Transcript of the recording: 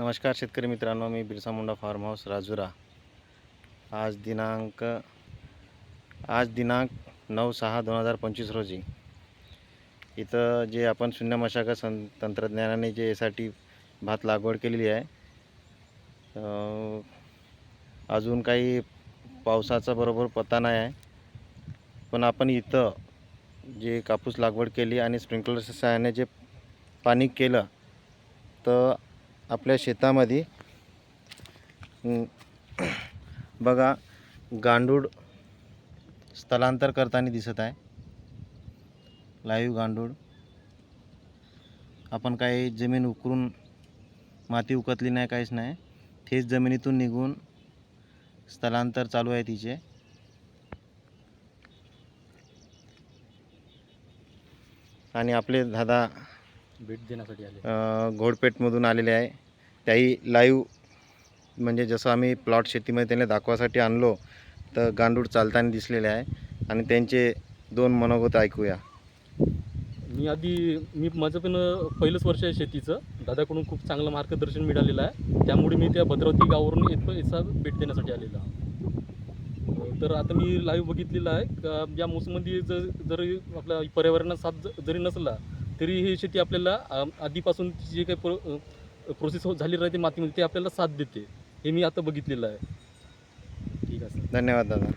नमस्कार शेतकरी मित्रांनो मी बिरसा मुंडा फार्म हाऊस राजुरा. आज दिनांक आज दिनांक नऊ सहा दोन हजार पंचवीस रोजी. इथं जे आपण शून्य मशागत सं तंत्रज्ञानाने जे यासाठी भात लागवड केलेली आहे अजून काही पावसाचा बरोबर पत्ता नाही आहे. पण आपण इथं जे कापूस लागवड केली आणि स्प्रिंकलर सहाय्याने जे पाणी केलं तर आपल्या शेतामध्ये. बघा गांडूळ स्थलांतर करताना दिसत आहे. लाईव्ह गांडूळ. आपण काही जमीन उकरून माती उकतली नाही काहीच नाही. थेच जमिनीतून निघून स्थलांतर चालू आहे तिचे. आणि आपले दादा भेट देण्यासाठी आले. घोडपेठमधून आलेले आहे. त्याही लाईव्ह म्हणजे जसं आम्ही प्लॉट शेतीमध्ये त्यांना दाखवासाठी आणलो तर गांडूळ चालताना दिसलेले आहे. आणि त्यांचे दोन मनोगत ऐकूया. मी आधी मी माझं पण पहिलंच वर्ष आहे शेतीचं. दादाकडून खूप चांगलं मार्गदर्शन मिळालेलं आहे. त्यामुळे मी त्या भद्रावती गावावरून येतो याचा भेट देण्यासाठी आलेला तर आता मी लाईव्ह बघितलेलं आहे. का या मोसममध्ये जर जरी आपल्या पर्यावरणात साथ जरी नसला तरी ही शेती आपल्याला आधीपासून जे काही प्रो प्रोसेस हो झाली राहते मातीमध्ये ते आपल्याला साथ देते. हे मी आता बघितलेलं आहे. ठीक आहे धन्यवाद दादा.